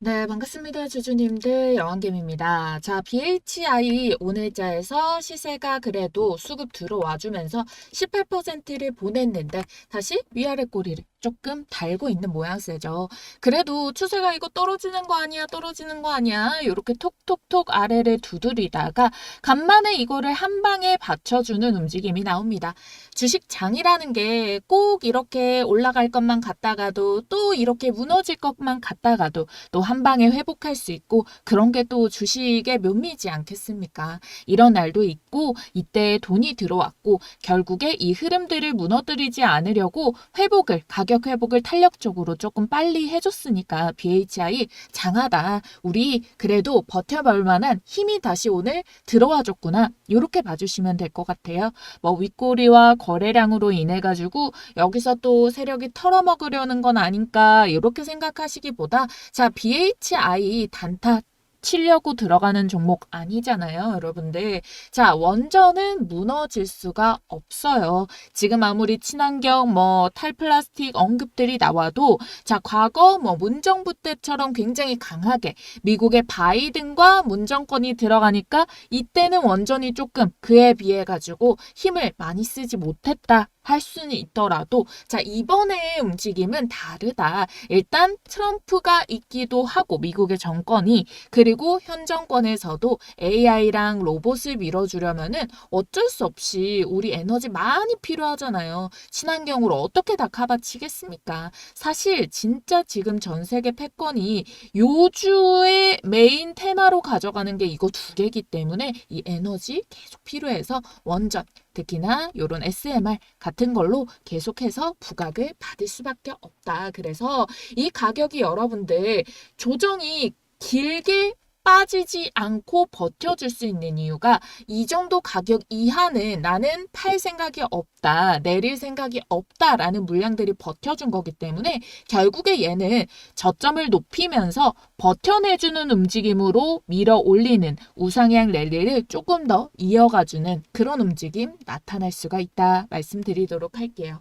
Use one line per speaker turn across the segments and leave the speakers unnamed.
네, 반갑습니다. 주주님들 여왕김입니다. 자, BHI 오늘자에서 시세가 그래도 수급 들어와 주면서 18%를 보냈는데 다시 위아래 꼬리를 조금 달고 있는 모양새죠. 그래도 추세가 이거 떨어지는 거 아니야, 떨어지는 거 아니야. 이렇게 톡톡톡 아래를 두드리다가 간만에 이거를 한 방에 받쳐주는 움직임이 나옵니다. 주식장이라는 게 꼭 이렇게 올라갈 것만 같다가도 또 이렇게 무너질 것만 같다가도 또 한 방에 회복할 수 있고 그런 게 또 주식의 묘미지 않겠습니까? 이런 날도 있고 이때 돈이 들어왔고 결국에 이 흐름들을 무너뜨리지 않으려고 회복을 가격 회복을 탄력적으로 조금 빨리 해줬으니까 BHI 장하다. 우리 그래도 버텨볼 만한 힘이 다시 오늘 들어와 줬구나. 이렇게 봐주시면 될 것 같아요. 뭐 윗꼬리와 거래량으로 인해 가지고 여기서 또 세력이 털어먹으려는 건 아닌가 이렇게 생각하시기보다 자 BHI 단타 치려고 들어가는 종목 아니잖아요, 여러분들. 자, 원전은 무너질 수가 없어요. 지금 아무리 친환경, 뭐, 탈플라스틱 언급들이 나와도, 자, 과거 뭐, 문정부 때처럼 굉장히 강하게 미국의 바이든과 문정권이 들어가니까 이때는 원전이 조금 그에 비해 가지고 힘을 많이 쓰지 못했다. 할 수는 있더라도 자 이번의 움직임은 다르다. 일단 트럼프가 있기도 하고 미국의 정권이 그리고 현 정권에서도 AI랑 로봇을 밀어주려면은 어쩔 수 없이 우리 에너지 많이 필요하잖아요. 친환경으로 어떻게 다 커버치겠습니까? 사실 진짜 지금 전 세계 패권이 요주의 메인 테마로 가져가는 게 이거 두 개기 때문에 이 에너지 계속 필요해서 원전 특히나 요런 SMR 같은 걸로 계속해서 부각을 받을 수밖에 없다. 그래서 이 가격이 여러분들 조정이 길게 빠지지 않고 버텨줄 수 있는 이유가 이 정도 가격 이하는 나는 팔 생각이 없다, 내릴 생각이 없다라는 물량들이 버텨준 거기 때문에 결국에 얘는 저점을 높이면서 버텨내주는 움직임으로 밀어 올리는 우상향 랠리를 조금 더 이어가주는 그런 움직임 나타날 수가 있다 말씀드리도록 할게요.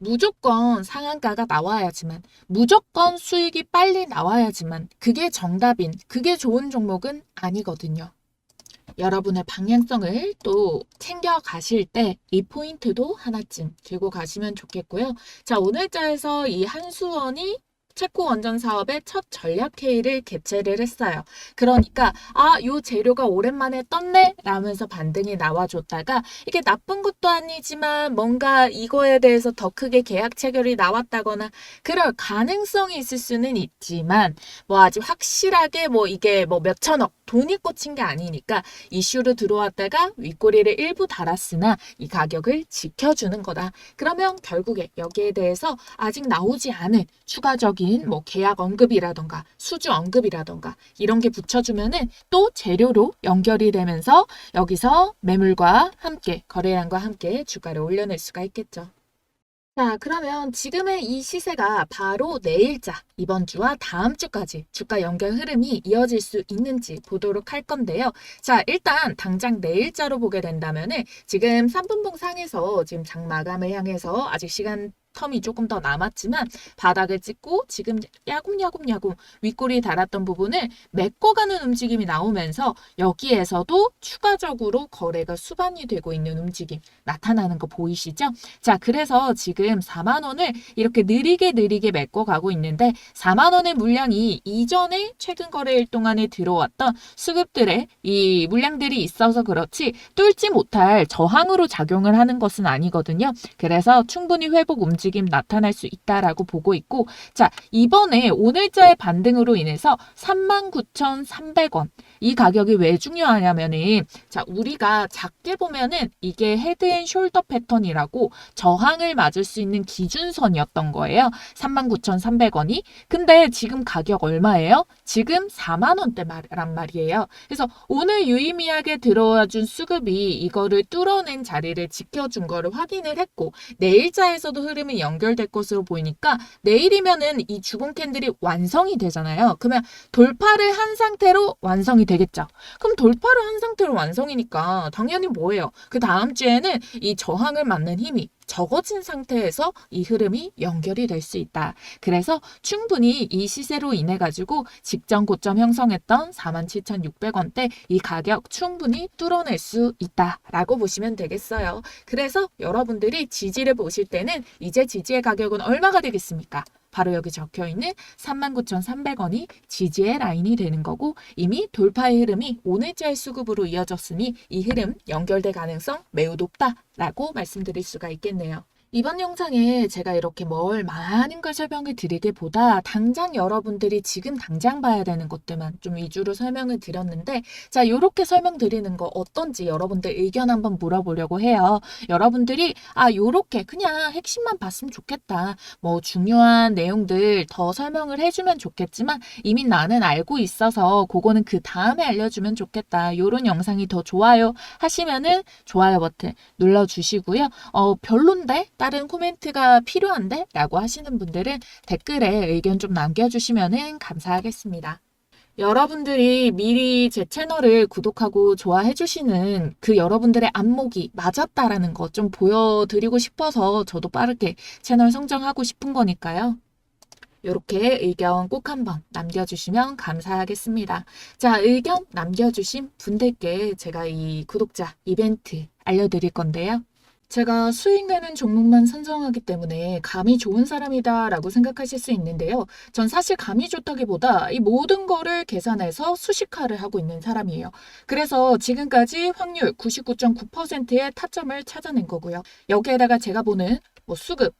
무조건 상한가가 나와야지만, 무조건 수익이 빨리 나와야지만, 그게 정답인, 그게 좋은 종목은 아니거든요. 여러분의 방향성을 또 챙겨 가실 때 이 포인트도 하나쯤 들고 가시면 좋겠고요. 자, 오늘자에서 이 한수원이 체코 원전 사업의 첫 전략 회의를 개최를 했어요. 그러니까 아, 요 재료가 오랜만에 떴네 라면서 반등이 나와줬다가 이게 나쁜 것도 아니지만 뭔가 이거에 대해서 더 크게 계약 체결이 나왔다거나 그럴 가능성이 있을 수는 있지만 뭐 아직 확실하게 뭐 이게 뭐 몇천억 돈이 꽂힌 게 아니니까 이슈로 들어왔다가 윗꼬리를 일부 달았으나 이 가격을 지켜주는 거다. 그러면 결국에 여기에 대해서 아직 나오지 않은 추가적인 뭐 계약 언급이라던가 수주 언급이라던가 이런 게 붙여주면은 또 재료로 연결이 되면서 여기서 매물과 함께 거래량과 함께 주가를 올려낼 수가 있겠죠. 자, 그러면 지금의 이 시세가 바로 내일자, 이번 주와 다음 주까지 주가 연결 흐름이 이어질 수 있는지 보도록 할 건데요. 자, 일단 당장 내일자로 보게 된다면은 지금 3분봉 상에서 지금 장 마감을 향해서 아직 시간 텀이 조금 더 남았지만 바닥을 찍고 지금 야금야금야금 윗꼬리 달았던 부분을 메꿔가는 움직임이 나오면서 여기에서도 추가적으로 거래가 수반이 되고 있는 움직임 나타나는 거 보이시죠? 자, 그래서 지금 4만 원을 이렇게 느리게 느리게 메꿔가고 있는데 4만 원의 물량이 이전에 최근 거래일 동안에 들어왔던 수급들의 이 물량들이 있어서 그렇지 뚫지 못할 저항으로 작용을 하는 것은 아니거든요. 그래서 충분히 회복 움직임 나타날 수 있다라고 보고 있고 자, 이번에 오늘자의 반등으로 인해서 39,300원 이 가격이 왜 중요하냐면은 자, 우리가 작게 보면은 이게 헤드앤숄더 패턴이라고 저항을 맞을 수 있는 기준선이었던 거예요. 39,300원이. 근데 지금 가격 얼마예요? 지금 4만 원대란 말이에요. 그래서 오늘 유의미하게 들어와 준 수급이 이거를 뚫어낸 자리를 지켜준 거를 확인을 했고 내일자에서도 흐름이 연결될 것으로 보이니까 내일이면은 이 주봉 캔들이 완성이 되잖아요. 그러면 돌파를 한 상태로 완성이 되겠죠. 그럼 돌파를 한 상태로 완성이니까 당연히 뭐예요? 그 다음 주에는 이 저항을 맞는 힘이 적어진 상태에서 이 흐름이 연결이 될 수 있다. 그래서 충분히 이 시세로 인해 가지고 직전 고점 형성했던 47,600원대 이 가격 충분히 뚫어낼 수 있다라고 보시면 되겠어요. 그래서 여러분들이 지지를 보실 때는 이제 지지의 가격은 얼마가 되겠습니까? 바로 여기 적혀 있는 39,300원이 지지의 라인이 되는 거고 이미 돌파의 흐름이 오늘자의 수급으로 이어졌으니 이 흐름 연결될 가능성 매우 높다라고 말씀드릴 수가 있겠네요. 이번 영상에 제가 이렇게 뭘 많은 걸 설명을 드리기보다 당장 여러분들이 지금 당장 봐야 되는 것들만 좀 위주로 설명을 드렸는데 자 이렇게 설명드리는 거 어떤지 여러분들 의견 한번 물어보려고 해요. 여러분들이 아 요렇게 그냥 핵심만 봤으면 좋겠다. 뭐 중요한 내용들 더 설명을 해주면 좋겠지만 이미 나는 알고 있어서 그거는 그 다음에 알려주면 좋겠다. 요런 영상이 더 좋아요 하시면은 좋아요 버튼 눌러주시고요. 어 별론데 다른 코멘트가 필요한데? 라고 하시는 분들은 댓글에 의견 좀 남겨주시면 감사하겠습니다. 여러분들이 미리 제 채널을 구독하고 좋아해 주시는 그 여러분들의 안목이 맞았다라는 거좀 보여드리고 싶어서 저도 빠르게 채널 성장하고 싶은 거니까요. 이렇게 의견 꼭 한번 남겨주시면 감사하겠습니다. 자, 의견 남겨주신 분들께 제가 이 구독자 이벤트 알려드릴 건데요. 제가 수익 내는 종목만 선정하기 때문에 감이 좋은 사람이다 라고 생각하실 수 있는데요. 전 사실 감이 좋다기보다 이 모든 거를 계산해서 수식화를 하고 있는 사람이에요. 그래서 지금까지 확률 99.9%의 타점을 찾아낸 거고요. 여기에다가 제가 보는 뭐 수급,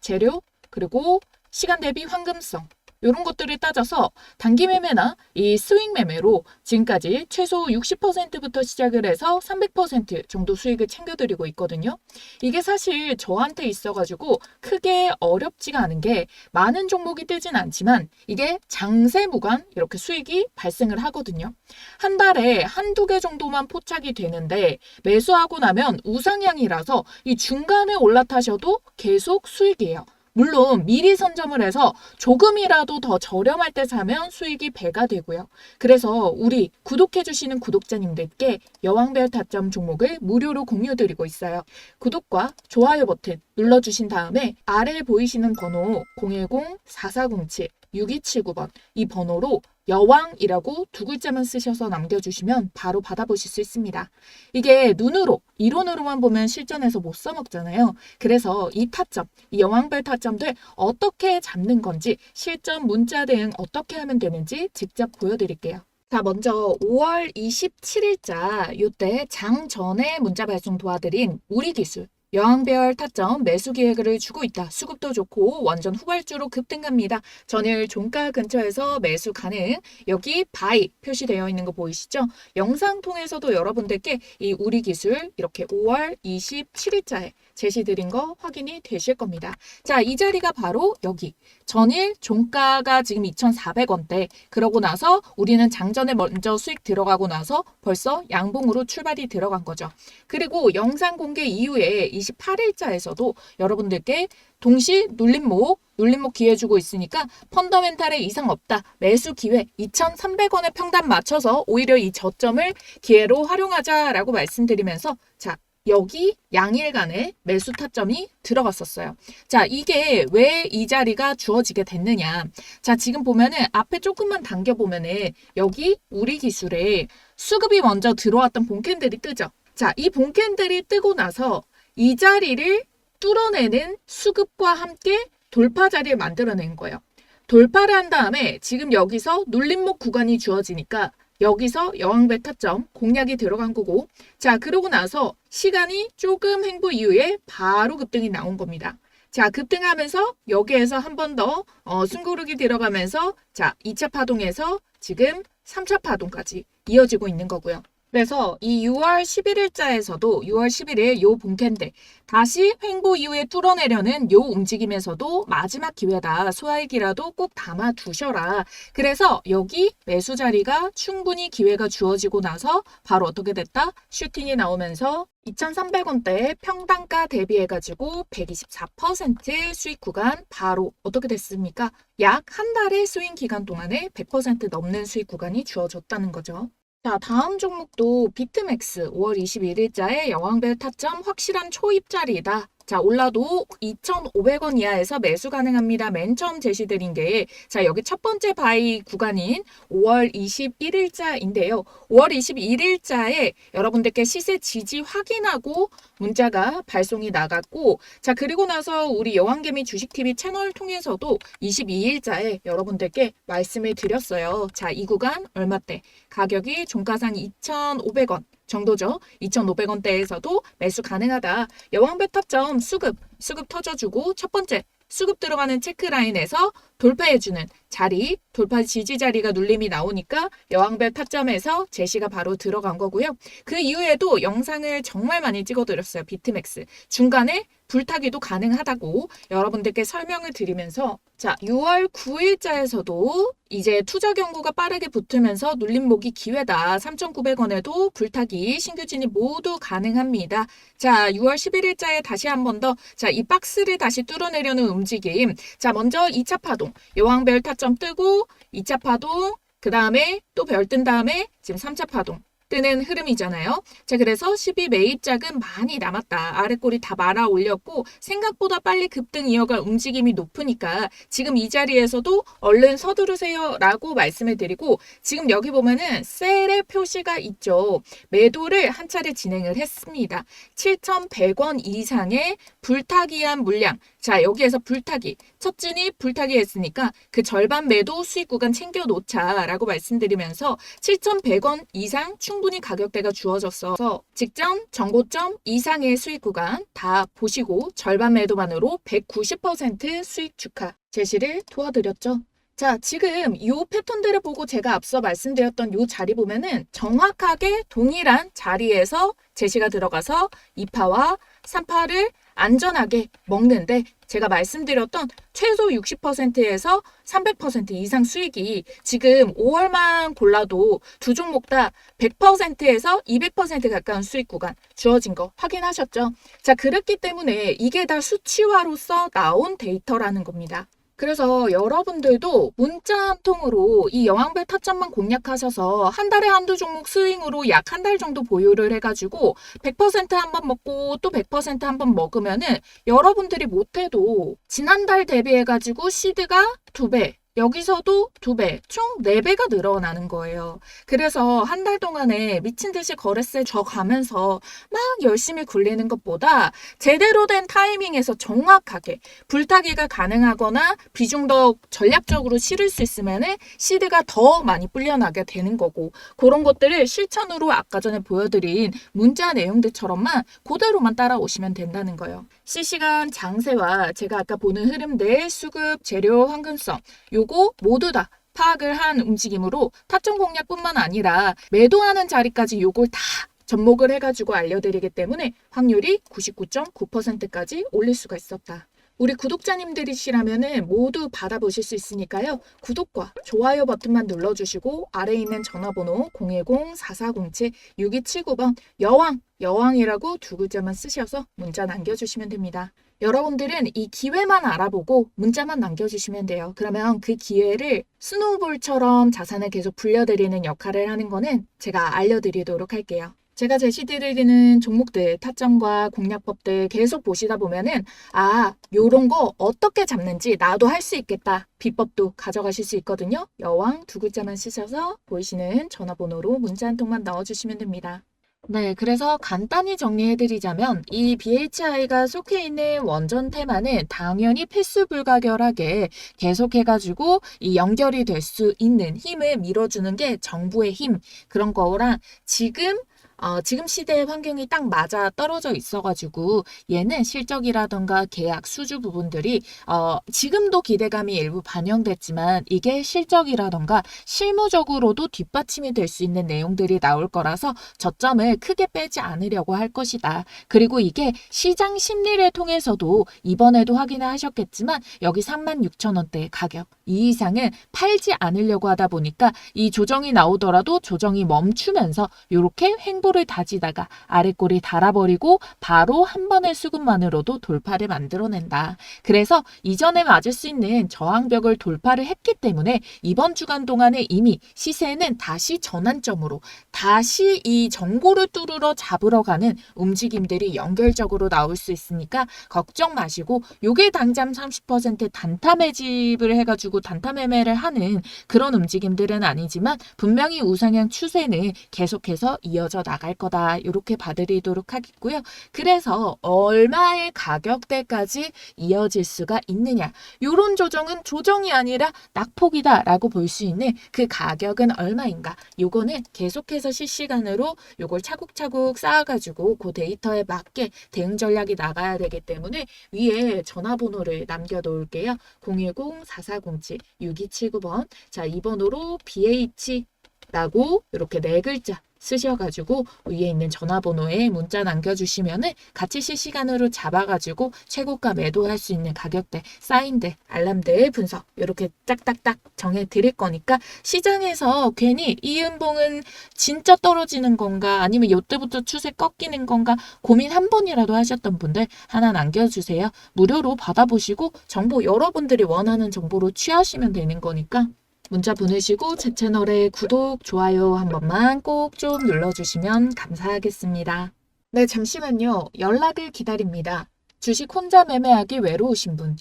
재료, 그리고 시간 대비 황금성, 이런 것들을 따져서 단기 매매나 이 스윙 매매로 지금까지 최소 60%부터 시작을 해서 300% 정도 수익을 챙겨드리고 있거든요. 이게 사실 저한테 있어가지고 크게 어렵지가 않은 게 많은 종목이 뜨진 않지만 이게 장세 무관 이렇게 수익이 발생을 하거든요. 한 달에 한두 개 정도만 포착이 되는데 매수하고 나면 우상향이라서 이 중간에 올라타셔도 계속 수익이에요. 물론 미리 선점을 해서 조금이라도 더 저렴할 때 사면 수익이 배가 되고요. 그래서 우리 구독해주시는 구독자님들께 여왕별 타점 종목을 무료로 공유드리고 있어요. 구독과 좋아요 버튼 눌러주신 다음에 아래에 보이시는 번호 010-4407 6279번 이 번호로 여왕이라고 두 글자만 쓰셔서 남겨주시면 바로 받아보실 수 있습니다. 이게 눈으로, 이론으로만 보면 실전에서 못 써먹잖아요. 그래서 이 타점, 이 여왕별 타점들 어떻게 잡는 건지, 실전 문자 대응 어떻게 하면 되는지 직접 보여드릴게요. 자, 먼저 5월 27일자 요때 장 전에 문자 발송 도와드린 우리 기술 여왕별 타점 매수 기회를 주고 있다. 수급도 좋고 완전 후발주로 급등합니다. 전일 종가 근처에서 매수 가능. 여기 바이 표시되어 있는 거 보이시죠? 영상 통해서도 여러분들께 이 우리 기술 이렇게 5월 27일자에 제시드린 거 확인이 되실 겁니다. 자, 이 자리가 바로 여기. 전일 종가가 지금 2,400원대. 그러고 나서 우리는 장전에 먼저 수익 들어가고 나서 벌써 양봉으로 출발이 들어간 거죠. 그리고 영상 공개 이후에 28일자에서도 여러분들께 동시 눌림목, 눌림목 기회 주고 있으니까 펀더멘탈에 이상 없다. 매수 기회 2,300원에 평단 맞춰서 오히려 이 저점을 기회로 활용하자라고 말씀드리면서 자, 여기 양일간의 매수 타점이 들어갔었어요. 자, 이게 왜 이 자리가 주어지게 됐느냐. 자, 지금 보면은 앞에 조금만 당겨보면은 여기 우리 기술에 수급이 먼저 들어왔던 본캔들이 뜨죠. 자, 이 본캔들이 뜨고 나서 이 자리를 뚫어내는 수급과 함께 돌파 자리를 만들어낸 거예요. 돌파를 한 다음에 지금 여기서 눌림목 구간이 주어지니까 여기서 여왕배 타점 공략이 들어간 거고 자 그러고 나서 시간이 조금 횡보 이후에 바로 급등이 나온 겁니다. 자 급등하면서 여기에서 한 번더 어, 숨고르기 들어가면서 자 2차 파동에서 지금 3차 파동까지 이어지고 있는 거고요. 그래서 이 6월 11일자에서도 6월 11일 요 본캔데 다시 횡보 이후에 뚫어내려는 요 움직임에서도 마지막 기회다. 소화익이라도 꼭 담아 두셔라. 그래서 여기 매수 자리가 충분히 기회가 주어지고 나서 바로 어떻게 됐다? 슈팅이 나오면서 2,300원대 평단가 대비해가지고 124% 수익 구간 바로 어떻게 됐습니까? 약 한 달의 스윙 기간 동안에 100% 넘는 수익 구간이 주어졌다는 거죠. 자, 다음 종목도 비트맥스 5월 21일자에 여왕별 타점 확실한 초입 자리다. 자, 올라도 2,500원 이하에서 매수 가능합니다. 맨 처음 제시드린 게, 자, 여기 첫 번째 바이 구간인 5월 21일자인데요. 5월 21일자에 여러분들께 시세 지지 확인하고 문자가 발송이 나갔고, 자, 그리고 나서 우리 여왕개미 주식TV 채널 통해서도 22일자에 여러분들께 말씀을 드렸어요. 자, 이 구간 얼마대? 가격이 종가상 2,500원. 정도죠. 2,500원대에서도 매수 가능하다. 여왕배 탑점 수급, 수급 터져주고 첫 번째 수급 들어가는 체크라인에서 돌파해주는 자리, 돌파 지지 자리가 눌림이 나오니까 여왕별 타점에서 제시가 바로 들어간 거고요. 그 이후에도 영상을 정말 많이 찍어드렸어요. 비트맥스. 중간에 불타기도 가능하다고 여러분들께 설명을 드리면서 자 6월 9일자에서도 이제 투자 경고가 빠르게 붙으면서 눌림목이 기회다. 3,900원에도 불타기 신규 진입 모두 가능합니다. 자 6월 11일자에 다시 한 번 더 자 이 박스를 다시 뚫어내려는 움직임. 자 먼저 2차 파동 여왕별 타점 뜨고 2차 파동 그 다음에 또 별 뜬 다음에 지금 3차 파동 뜨는 흐름이잖아요. 자, 그래서 12 매입작은 많이 남았다. 아랫골이 다 말아 올렸고 생각보다 빨리 급등 이어갈 움직임이 높으니까 지금 이 자리에서도 얼른 서두르세요 라고 말씀을 드리고 지금 여기 보면은 셀의 표시가 있죠. 매도를 한 차례 진행을 했습니다. 7,100원 이상의 불타기한 물량. 자, 여기에서 불타기. 첫 진입 불타기 했으니까 그 절반 매도 수익 구간 챙겨 놓자라고 말씀드리면서 7,100원 이상 충 분히 가격대가 주어져서 직전 정고점 이상의 수익 구간 다 보시고 절반 매도만으로 190% 수익 축하 제시를 도와드렸죠. 자, 지금 이 패턴들을 보고 제가 앞서 말씀드렸던 이 자리 보면은 정확하게 동일한 자리에서 제시가 들어가서 2파와 3파를 안전하게 먹는데 제가 말씀드렸던 최소 60%에서 300% 이상 수익이 지금 5월만 골라도 두 종목 다 100%에서 200% 가까운 수익 구간 주어진 거 확인하셨죠? 자, 그렇기 때문에 이게 다 수치화로서 나온 데이터라는 겁니다. 그래서 여러분들도 문자 한 통으로 이 여왕별 타점만 공략하셔서 한 달에 한두 종목 스윙으로 약 한 달 정도 보유를 해가지고 100%한 번 먹고 또 100%한 번 먹으면은 여러분들이 못해도 지난달 대비해가지고 시드가 두 배, 여기서도 두 배, 총 네 배가 늘어나는 거예요. 그래서 한 달 동안에 미친 듯이 거래세 져가면서 막 열심히 굴리는 것보다 제대로 된 타이밍에서 정확하게 불타기가 가능하거나 비중 더 전략적으로 실을 수 있으면은 시드가 더 많이 불려나게 되는 거고 그런 것들을 실천으로 아까 전에 보여드린 문자 내용들처럼만 그대로만 따라오시면 된다는 거예요. 실시간 장세와 제가 아까 보는 흐름들 수급, 재료, 황금성 요거 모두 다 파악을 한 움직임으로 타점 공략뿐만 아니라 매도하는 자리까지 요걸 다 접목을 해가지고 알려드리기 때문에 확률이 99.9%까지 올릴 수가 있었다. 우리 구독자님들이시라면은 모두 받아보실 수 있으니까요. 구독과 좋아요 버튼만 눌러주시고 아래에 있는 전화번호 010-4407-6279번 여왕, 여왕이라고 두 글자만 쓰셔서 문자 남겨주시면 됩니다. 여러분들은 이 기회만 알아보고 문자만 남겨주시면 돼요. 그러면 그 기회를 스노우볼처럼 자산을 계속 불려드리는 역할을 하는 거는 제가 알려드리도록 할게요. 제가 제시드리는 종목들, 타점과 공략법들 계속 보시다 보면은, 아, 요런 거 어떻게 잡는지 나도 할 수 있겠다. 비법도 가져가실 수 있거든요. 여왕 두 글자만 쓰셔서 보이시는 전화번호로 문자 한 통만 넣어주시면 됩니다. 네, 그래서 간단히 정리해드리자면 이 BHI가 속해 있는 원전 테마는 당연히 필수 불가결하게 계속해가지고 이 연결이 될 수 있는 힘을 밀어주는 게 정부의 힘 그런 거랑 지금 어, 지금 시대의 환경이 딱 맞아 떨어져 있어가지고 얘는 실적이라던가 계약 수주 부분들이 어, 지금도 기대감이 일부 반영됐지만 이게 실적이라던가 실무적으로도 뒷받침이 될 수 있는 내용들이 나올 거라서 저점을 크게 빼지 않으려고 할 것이다. 그리고 이게 시장 심리를 통해서도 이번에도 확인을 하셨겠지만 여기 36,000원대의 가격 이 이상은 팔지 않으려고 하다 보니까 이 조정이 나오더라도 조정이 멈추면서 이렇게 횡보 윗골을 다지다가 아랫골이 달아버리고 바로 한 번의 수급만으로도 돌파를 만들어낸다. 그래서 이전에 맞을 수 있는 저항벽을 돌파를 했기 때문에 이번 주간 동안에 이미 시세는 다시 전환점으로 다시 이 정고를 뚫으러 잡으러 가는 움직임들이 연결적으로 나올 수 있으니까 걱정 마시고 요게 당장 30% 단타 매집을 해가지고 단타 매매를 하는 그런 움직임들은 아니지만 분명히 우상향 추세는 계속해서 이어져 나갈 거다 이렇게 봐드리도록 하겠고요. 그래서 얼마의 가격대까지 이어질 수가 있느냐 요런 조정은 조정이 아니라 낙폭이다라고 볼 수 있는 그 가격은 얼마인가 요거는 계속해서 실시간으로 요걸 차곡차곡 쌓아가지고 그 데이터에 맞게 대응 전략이 나가야 되기 때문에 위에 전화번호를 남겨놓을게요. 010-4407-6279번. 자, 이 번호로 BH 라고 이렇게 네 글자 쓰셔가지고 위에 있는 전화번호에 문자 남겨주시면은 같이 실시간으로 잡아가지고 최고가 매도할 수 있는 가격대, 사인대, 알람대 분석 이렇게 딱딱딱 정해 드릴 거니까 시장에서 괜히 이 음봉은 진짜 떨어지는 건가 아니면 이때부터 추세 꺾이는 건가 고민 한 번이라도 하셨던 분들 하나 남겨주세요. 무료로 받아보시고 정보 여러분들이 원하는 정보로 취하시면 되는 거니까 문자 보내시고 제 채널에 구독, 좋아요 한 번만 꼭 좀 눌러주시면 감사하겠습니다. 네, 잠시만요. 연락을 기다립니다. 주식 혼자 매매하기 외로우신 분,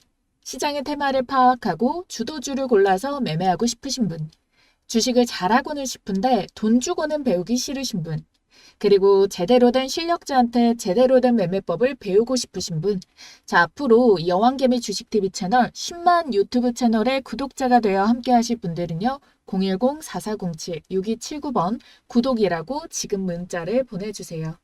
시장의 테마를 파악하고 주도주를 골라서 매매하고 싶으신 분, 주식을 잘하고는 싶은데 돈 주고는 배우기 싫으신 분, 그리고 제대로 된 실력자한테 제대로 된 매매법을 배우고 싶으신 분. 자, 앞으로 여왕개미 주식TV 채널 10만 유튜브 채널의 구독자가 되어 함께 하실 분들은요. 010-4407-6279번 구독이라고 지금 문자를 보내주세요.